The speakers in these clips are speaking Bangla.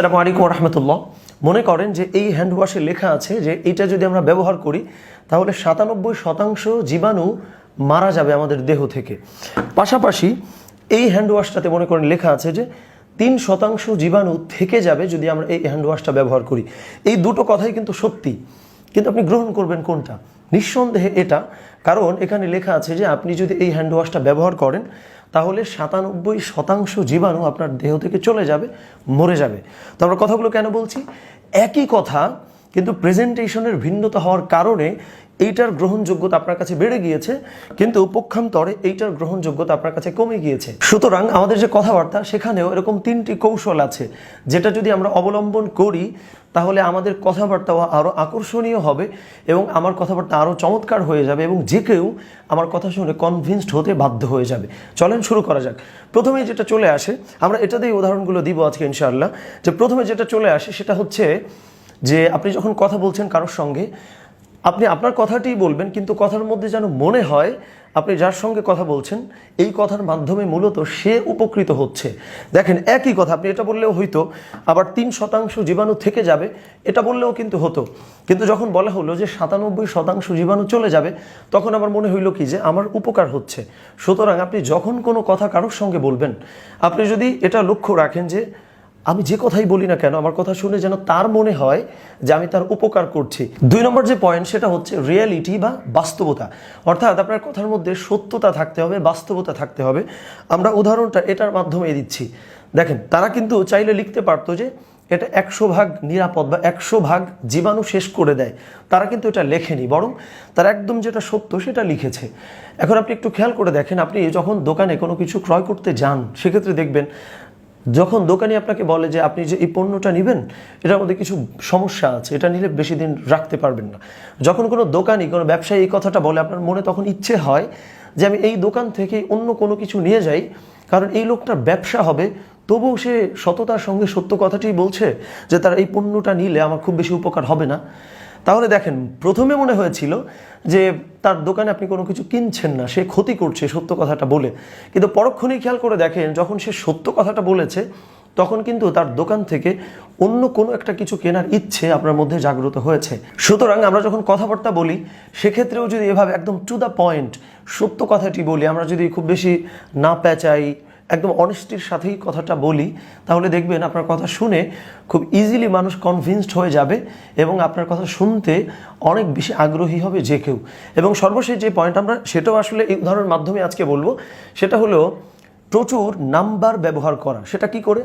আসসালামু আলাইকুম রহমতুল্লাহ মনে করেন যে এই হ্যান্ড ওয়াশে লেখা আছে যে এটা যদি আমরা ব্যবহার করি, তাহলে সাতানব্বই শতাংশ জীবাণু মারা যাবে আমাদের দেহ থেকে। পাশাপাশি এই হ্যান্ড ওয়াশটাতে মনে করেন লেখা আছে যে তিন শতাংশ জীবাণু থেকে যাবে যদি আমরা এই হ্যান্ড ওয়াশটা ব্যবহার করি। এই দুটো কথাই কিন্তু সত্যি। কিন্তু আপনি গ্রহণ করবেন কোনটা? নিঃসন্দেহে এটা। কারণ এখানে লেখা আছে যে আপনি যদি এই হ্যান্ড ওয়াশটা ব্যবহার করেন তাহলে সাতানব্বই শতাংশ জীবাণু আপনার দেহ থেকে চলে যাবে, মরে যাবে। তো আমরা কথাগুলো কেন বলছি? একই কথা কিন্তু প্রেজেন্টেশনের ভিন্নতা হওয়ার কারণে এইটার গ্রহণযোগ্যতা আপনার কাছে বেড়ে গিয়েছে, কিন্তু পক্ষান্তরে এইটার গ্রহণযোগ্যতা আপনার কাছে কমে গিয়েছে। সুতরাং আমাদের যে কথাবার্তা, সেখানেও এরকম তিনটি কৌশল আছে, যেটা যদি আমরা অবলম্বন করি, তাহলে আমাদের কথাবার্তাও আরও আকর্ষণীয় হবে এবং আমার কথাবার্তা আরও চমৎকার হয়ে যাবে এবং যে কেউ আমার কথা শুনে কনভিন্সড হতে বাধ্য হয়ে যাবে। চলেন শুরু করা যাক। প্রথমে যেটা চলে আসে, আমরা এটা দিয়ে উদাহরণগুলো দিব আজকে ইনশাআল্লাহ। যে প্রথমে যেটা চলে আসে, সেটা হচ্ছে যে আপনি যখন কথা বলছেন কারোর সঙ্গে, আপনি আপনার কথাটিই বলবেন, কিন্তু কথার মধ্যে যেন মনে হয় আপনি যার সঙ্গে কথা বলছেন, এই কথার মাধ্যমে মূলত সে উপকৃত হচ্ছে। দেখেন, একই কথা, আপনি এটা বললেও হইতো, আবার তিন শতাংশ জীবাণু থেকে যাবে, এটা বললেও কিন্তু হতো। কিন্তু যখন বলা হলো যে সাতানব্বই শতাংশ জীবাণু চলে যাবে, তখন আমার মনে হইল কি যে আমার উপকার হচ্ছে। সুতরাং আপনি যখন কোনো কথা কারোর সঙ্গে বলবেন, আপনি যদি এটা লক্ষ্য রাখেন যে আমি যে কথাই বলি না কেন, আমার কথা শুনে যেন তার মনে হয় যে আমি তার উপকার করছি। দুই নম্বর যে পয়েন্ট সেটা হচ্ছে রিয়েলিটি বা বাস্তবতা। অর্থাৎ আপনার কথার মধ্যে সত্যতা থাকতে হবে, বাস্তবতা থাকতে হবে। আমরা উদাহরণটা এটার মাধ্যমে দিচ্ছি। দেখেন, তারা কিন্তু চাইলে লিখতে পারতো যে এটা একশো ভাগ নিরাপদ বা একশো ভাগ জীবাণু শেষ করে দেয়। তারা কিন্তু এটা লেখেনি, বরং তারা একদম যেটা সত্য সেটা লিখেছে। এখন আপনি একটু খেয়াল করে দেখেন, আপনি যখন দোকানে কোনো কিছু ক্রয় করতে যান, সেক্ষেত্রে দেখবেন যখন দোকানি আপনাকে বলে যে আপনি যে এই পণ্যটা নেবেন, এটার মধ্যে কিছু সমস্যা আছে, এটা নিলে বেশি দিন রাখতে পারবেন না। যখন কোনো দোকানি, কোনো ব্যবসায়ী এই কথাটা বলে, আপনার মনে তখন ইচ্ছে হয় যে আমি এই দোকান থেকে অন্য কোনো কিছু নিয়ে যাই, কারণ এই লোকটার ব্যবসা হবে, তবুও সে সততার সঙ্গে সত্য কথাটিই বলছে যে তার এই পণ্যটা নিলে আমার খুব বেশি উপকার হবে না। তাহলে দেখেন, প্রথমে মনে হয়েছিল যে তার দোকানে আপনি কোনো কিছু কিনছেন না, সে ক্ষতি করছে, সত্য কথাটা বলে। কিন্তু পরক্ষণেই খেয়াল করে দেখেন, যখন সে সত্য কথাটা বলেছে, তখন কিন্তু তার দোকান থেকে অন্য কোনো একটা কিছু কেনার ইচ্ছে আপনার মধ্যে জাগ্রত হয়েছে। সুতরাং আমরা যখন কথাবার্তা বলি, সেক্ষেত্রেও যদি এভাবে একদম টু দ্য পয়েন্ট সত্য কথাটি বলি, আমরা যদি খুব বেশি না পেঁচাই একদম অনেস্টির সাথেই কথাটা বলি, তাহলে দেখবেন আপনার কথা শুনে খুব ইজিলি মানুষ কনভিন্সড হয়ে যাবে এবং আপনার কথা শুনতে অনেক বেশি আগ্রহী হবে যে কেউ। এবং সর্বশেষ যে পয়েন্ট আমরা, সেটাও আসলে এই উদাহরণের মাধ্যমে আজকে বলব, সেটা হলো প্রচুর নাম্বার ব্যবহার করা। সেটা কি করে?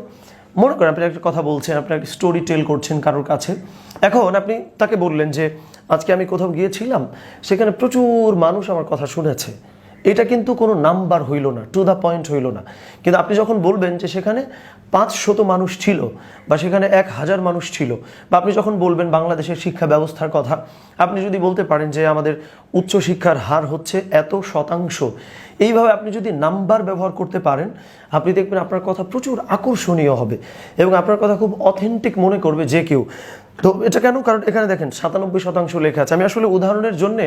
মনে করেন আপনি একটা কথা বলছেন, আপনি একটা স্টোরি টেল করছেন কারোর কাছে। এখন আপনি তাকে বললেন যে, আজকে আমি কোথাও গিয়েছিলাম, সেখানে প্রচুর মানুষ আমার কথা শুনেছে। এটা কিন্তু কোনো নাম্বার হইল না টু দ্য পয়েন্ট হইল না। কিন্তু আপনি যখন বলবেন যে সেখানে পাঁচ শত মানুষ ছিল বা সেখানে এক হাজার মানুষ ছিল, বা আপনি যখন বলবেন বাংলাদেশের শিক্ষা ব্যবস্থার কথা, আপনি যদি বলতে পারেন যে আমাদের উচ্চশিক্ষার হার হচ্ছে এত শতাংশ, এইভাবে আপনি যদি নাম্বার ব্যবহার করতে পারেন, আপনি দেখবেন আপনার কথা প্রচুর আকর্ষণীয় হবে এবং আপনার কথা খুব অথেন্টিক মনে করবে যে কেউ। তো এটা কেন? কারণ এখানে দেখেন, সাতানব্বই শতাংশ লেখা আছে। আমি আসলে উদাহরণের জন্য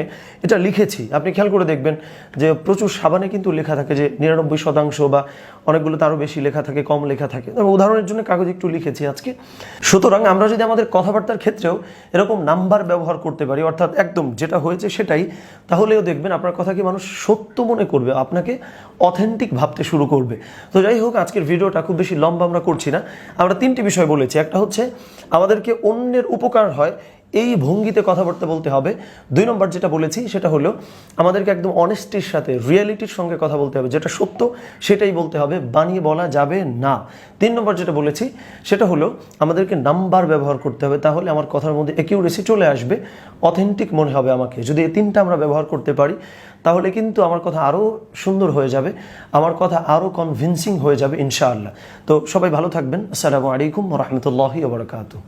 এটা লিখেছি। আপনি খেয়াল করে দেখবেন যে প্রচুর সাবানে কিন্তু লেখা থাকে যে নিরানব্বই শতাংশ বা অনেকগুলো তারও বেশি লেখা থাকে, কম লেখা থাকে। আমি উদাহরণের জন্য কাগজ একটু লিখেছি আজকে। সুতরাং আমরা যদি আমাদের কথাবার্তার ক্ষেত্রেও এরকম নাম্বার ব্যবহার করতে পারি, অর্থাৎ একদম যেটা হয়েছে সেটাই, তাহলেও দেখবেন আপনার কথাকে মানুষ সত্য মনে করবে, আপনাকে অথেন্টিক ভাবতে শুরু করবে। তো যাই হোক, আজকের ভিডিওটা খুব বেশি লম্বা আমরা করছি না। আমরা তিনটি বিষয় বলেছি। একটা হচ্ছে, আমাদেরকে অন্যের উপকার হয়, এই ভঙ্গিতে কথাবার্তা বলতে হবে। দুই নম্বর যেটা বলেছি, সেটা হলো আমাদেরকে একদম অনেস্টির সাথে রিয়েলিটির সঙ্গে কথা বলতে হবে। যেটা সত্য, সেটাই বলতে হবে। বানিয়ে বলা যাবে না। তিন নম্বর যেটা বলেছি, সেটা হলো আমাদেরকে নাম্বার ব্যবহার করতে হবে। তাহলে আমার কথার মধ্যে অ্যাকিউরেসি চলে আসবে অথেন্টিক মনে হবে আমাকে। যদি এই তিনটা আমরা ব্যবহার করতে পারি, তাহলে কিন্তু আমার কথা আরও সুন্দর হয়ে যাবে, আমার কথা আরও কনভিন্সিং হয়ে যাবে, ইনশাআল্লাহ। তো সবাই ভালো থাকবেন। আসসালামু আলাইকুম রহমতুল্লাহি ওবরাকাতু